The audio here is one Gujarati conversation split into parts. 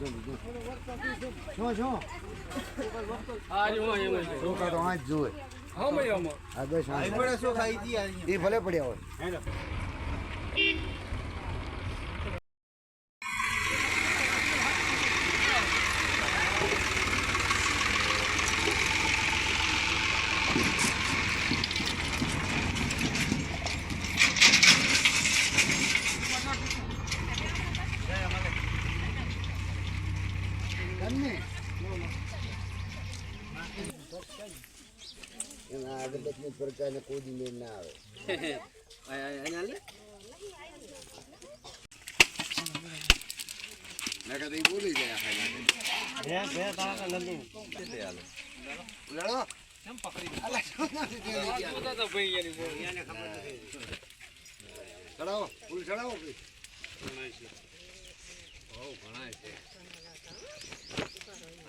જો જ છોકરા તો આજ જોવે હમ એમ આ બસ એ ભલે પડ્યા હોય. એના અગરબત્તીની પ્રકારને કોઈ મેળ ના આવે નકર તો બોલી ચડાવો ફૂલ ચડાવો ભઈ.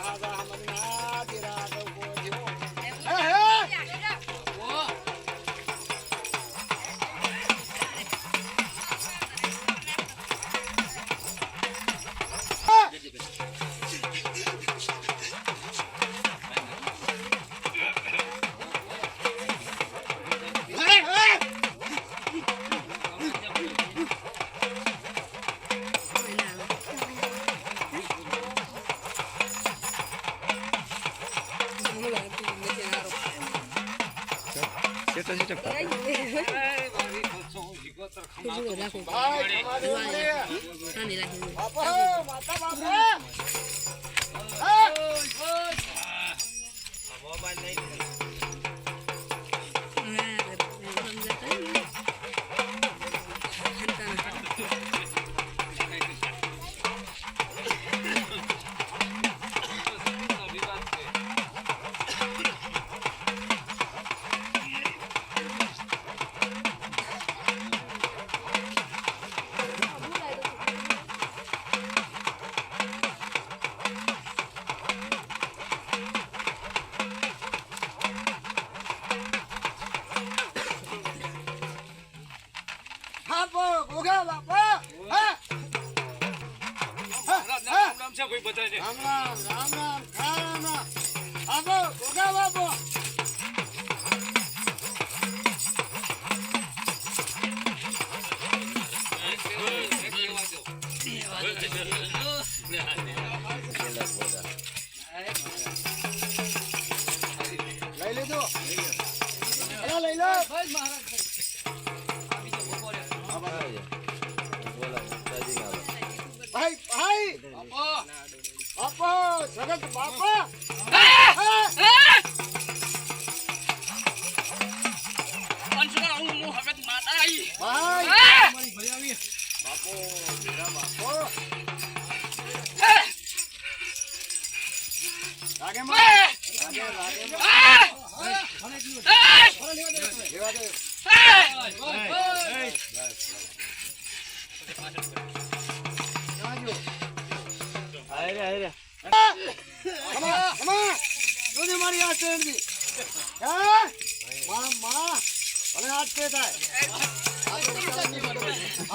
Abba Hamad Nabiraba. ભાઈ, તમારે ઉમરે. બાપા, બધાય રામ રામ, રામ રામ, રામ રામ. બાપો, ગોગા બાપો. લઈ લીધું? લઈ લો. ભાઈ ભાઈ. બાપો જગત બાપા.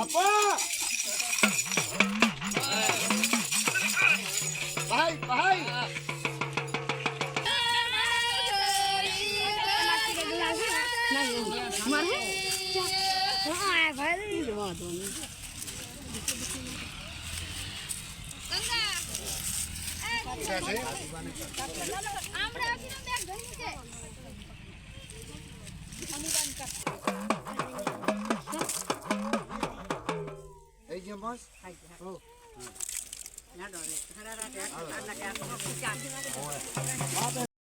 ಅಪ್ಪ ಬಾಯ್ ಬಾಯ್ ಮರ આ ટ્રેનની હે માં માં ભલે હાથ પે થાય